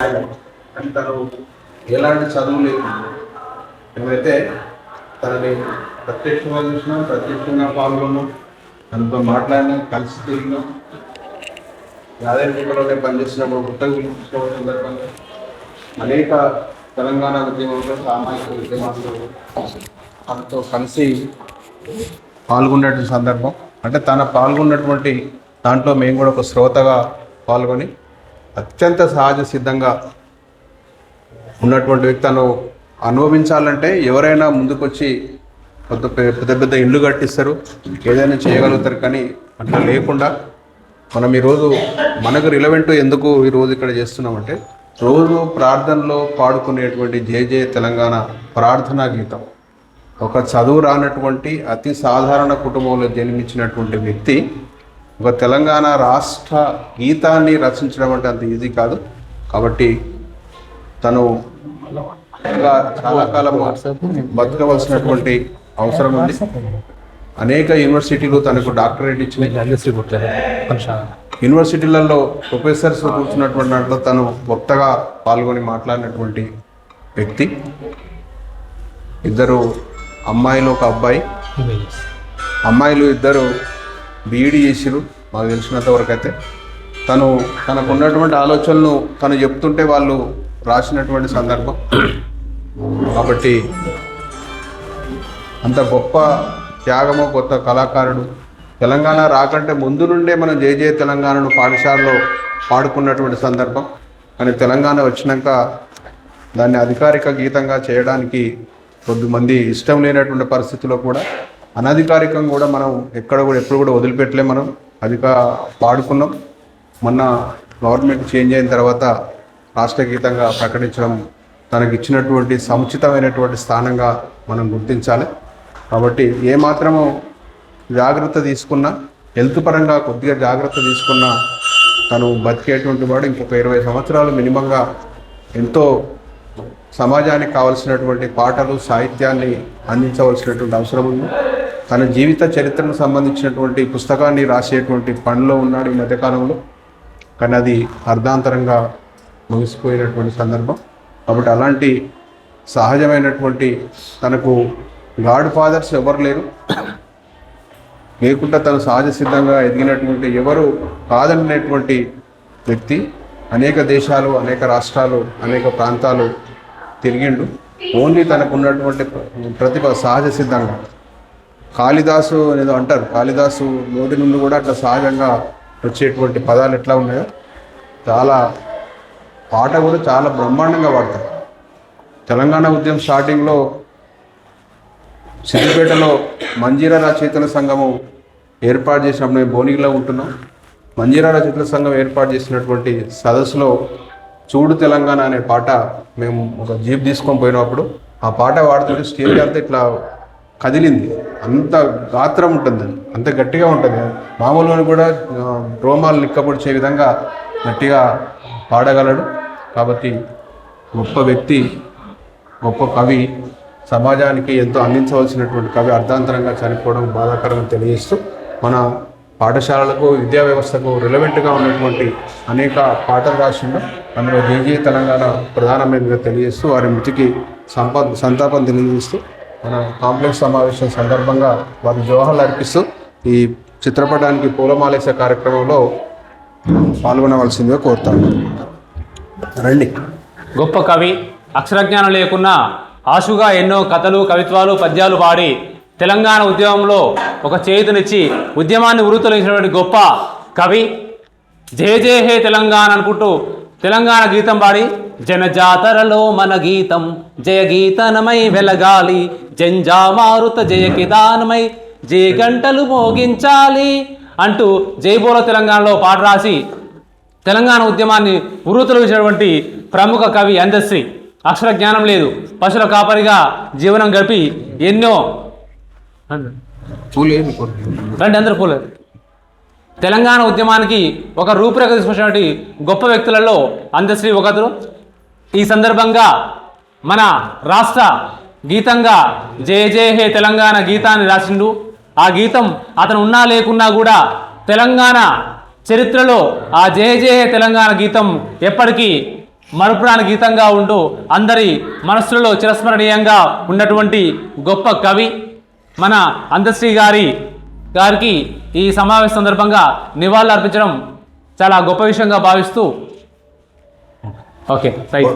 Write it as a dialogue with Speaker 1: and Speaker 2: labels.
Speaker 1: తను ఎలాంటి చదువు లేదు మేమైతే తనని ప్రత్యక్షంగా చూసినాం ప్రత్యక్షంగా పాల్గొన్నాం తనతో మాట్లాడినాం కలిసి తిరిగినాం యాదగిరిలోనే పనిచేసినప్పుడు గుట్టలు పిలిపించిన సందర్భంగా అనేక తెలంగాణ ఉద్యమంలో సామాజిక ఉద్యమాల్లో తనతో కలిసి పాల్గొన్నటువంటి సందర్భం. అంటే తన పాల్గొన్నటువంటి దాంట్లో మేము కూడా ఒక శ్రోతగా పాల్గొని అత్యంత సహజ సిద్ధంగా ఉన్నటువంటి వ్యక్తి తను అనుభవించాలంటే ఎవరైనా ముందుకొచ్చి పెద్ద పెద్ద పెద్ద ఇల్లు కట్టిస్తారు. ఏదైనా చేయగలుగుతారు కానీ అట్లా లేకుండా మనం ఈరోజు మనకు రిలవెంట్ ఎందుకు ఈరోజు ఇక్కడ చేస్తున్నామంటే రోజు ప్రార్థనలో పాడుకునేటువంటి జే జే తెలంగాణ ప్రార్థనా గీతం. ఒక చదువు రానటువంటి అతి సాధారణ కుటుంబంలో జన్మించినటువంటి వ్యక్తి ఒక తెలంగాణ రాష్ట్ర గీతాన్ని రచించడం అంటే అంత ఈజీ కాదు. కాబట్టి తను ఇంకా చాలా కాలం బతకవలసినటువంటి అవసరం ఉంది. అనేక యూనివర్సిటీలు తనకు డాక్టరేట్ ఇచ్చిన యూనివర్సిటీలలో ప్రొఫెసర్స్ కూర్చున్నటువంటి దాంట్లో తను వక్తగా పాల్గొని మాట్లాడినటువంటి వ్యక్తి. ఇద్దరు అమ్మాయిలు ఒక అబ్బాయి. అమ్మాయిలు ఇద్దరు బీఈడి చేసిరు మాకు తెలిసినంత వరకు అయితే తను తనకు ఉన్నటువంటి ఆలోచనలు తను చెప్తుంటే వాళ్ళు రాసినటువంటి సందర్భం. కాబట్టి అంత గొప్ప త్యాగము కొత్త కళాకారుడు. తెలంగాణ రాకంటే ముందు నుండే మనం జయ జయ తెలంగాణను పాఠశాలలో పాడుకున్నటువంటి సందర్భం. కానీ తెలంగాణ వచ్చినాక దాన్ని అధికారిక గీతంగా చేయడానికి కొద్దిమంది ఇష్టం లేనటువంటి పరిస్థితిలో కూడా అనధికారికంగా కూడా మనం ఎక్కడ కూడా ఎప్పుడు కూడా వదిలిపెట్టలే మనం. అధిక పాడుకున్నాం. మొన్న గవర్నమెంట్ చేంజ్ అయిన తర్వాత రాష్ట్ర గీతంగా ప్రకటించడం తనకి ఇచ్చినటువంటి సముచితమైనటువంటి స్థానంగా మనం గుర్తించాలి. కాబట్టి ఏ మాత్రము జాగ్రత్త తీసుకున్నా హెల్త్ పరంగా కొద్దిగా జాగ్రత్త తీసుకున్నా తను బతికేటువంటి వాడు ఇంకొక ఇరవై సంవత్సరాలు మినిమంగా ఎంతో సమాజానికి కావలసినటువంటి పాటలు సాహిత్యాన్ని అందించవలసినటువంటి అవసరం ఉంది. తన జీవిత చరిత్రకు సంబంధించినటువంటి పుస్తకాన్ని రాసేటువంటి పనిలో ఉన్నాడు ఈ మధ్యకాలంలో. కానీ అది అర్ధాంతరంగా ముగిసిపోయినటువంటి సందర్భం. కాబట్టి అలాంటి సహజమైనటువంటి తనకు గాడ్ ఫాదర్స్ ఎవరు లేరు. లేకుండా తను సహజ సిద్ధంగా ఎదిగినటువంటి ఎవరు కాదనేటువంటి వ్యక్తి అనేక దేశాలు అనేక రాష్ట్రాలు అనేక ప్రాంతాలు తిరిగిండు. ఓన్లీ తనకు ఉన్నటువంటి ప్రతిభ సహజ సిద్ధంగా. కాళిదాసు ఏదో అంటారు. కాళిదాసు నోటి నుండి కూడా అట్లా సహజంగా వచ్చేటువంటి పదాలు ఎట్లా ఉన్నాయో చాలా పాట కూడా చాలా బ్రహ్మాండంగా వాడతారు తెలంగాణ ఉద్యమం స్టార్టింగ్లో సిద్దిపేటలో మంజీరా రచయితల సంఘము ఏర్పాటు చేసినప్పుడు మేము బోనిగిలో ఉంటున్నాం. మంజీరా రచయితల సంఘం ఏర్పాటు చేసినటువంటి సదస్సులో చూడు తెలంగాణ అనే పాట మేము ఒక జీప్ తీసుకొని పోయినప్పుడు ఆ పాట పాడుతుంటే స్టేజ్ అంతా ఇట్లా కదిలింది. అంత గాత్రం ఉంటుంది. అంత గట్టిగా ఉంటుంది. మామూలుగా కూడా రోమాలు నిక్కపొడిచే విధంగా గట్టిగా పాడగలడు. కాబట్టి గొప్ప వ్యక్తి గొప్ప కవి సమాజానికి ఎంతో అందించవలసినటువంటి కవి అర్ధాంతరంగా చనిపోవడం బాధాకరంగా తెలియజేస్తూ మన పాఠశాలలకు విద్యా వ్యవస్థకు రిలవెంట్గా ఉన్నటువంటి అనేక పాటలు రాసిండు. అందులో జేజీ తెలంగాణ ప్రధానమైనదిగా తెలియజేస్తూ వారి మృతికి సంపా సంతాపం తెలియజేస్తూ మన కాంప్లెక్స్ సమావేశం సందర్భంగా వారి జోహాలు అర్పిస్తూ ఈ చిత్రపటానికి పూలమాలేసే కార్యక్రమంలో పాల్గొనవలసిందిగా కోరుతాను. రండి.
Speaker 2: గొప్ప కవి అక్షరజ్ఞానం లేకున్నా ఆశుగా ఎన్నో కథలు కవిత్వాలు పద్యాలు పాడి తెలంగాణ ఉద్యమంలో ఒక చేతునిచ్చి ఉద్యమాన్ని ఉరుతలించినటువంటి గొప్ప కవి జయ జయ హే తెలంగాణ అనుకుంటూ తెలంగాణ గీతం పాడి. జనజాతరలో మన గీతం. జయ గీతనమై వెలగాలి. జంజామారుత జయ కిదానమై జయ గంటలు మోగించాలి అంటూ జైబోల తెలంగాణలో పాట రాసి తెలంగాణ ఉద్యమాన్ని ఉరుతొలగించినటువంటి ప్రముఖ కవి అందశ్రీ అక్షర జ్ఞానం లేదు. పశువుల కాపరిగా జీవనం గడిపి ఎన్నో రండి అందరూ పోలేదు తెలంగాణ ఉద్యమానికి ఒక రూపురేఖ తీసుకొచ్చినటువంటి గొప్ప వ్యక్తులలో అందశ్రీ ఒకరు ఈ సందర్భంగా మన రాష్ట్ర గీతంగా జయ జయ హే తెలంగాణ గీతాన్ని రాసిండు. ఆ గీతం అతను ఉన్నా లేకున్నా కూడా తెలంగాణ చరిత్రలో ఆ జయ జయ హే తెలంగాణ గీతం ఎప్పటికీ మరుపురాని గీతంగా ఉంటూ అందరి మనస్సులలో చిరస్మరణీయంగా ఉన్నటువంటి గొప్ప కవి మన అందశ్రీ గారి గారికి ఈ సమావేశ సందర్భంగా నివాళులు అర్పించడం చాలా గొప్ప విషయంగా భావిస్తూ ఓకే రైట్.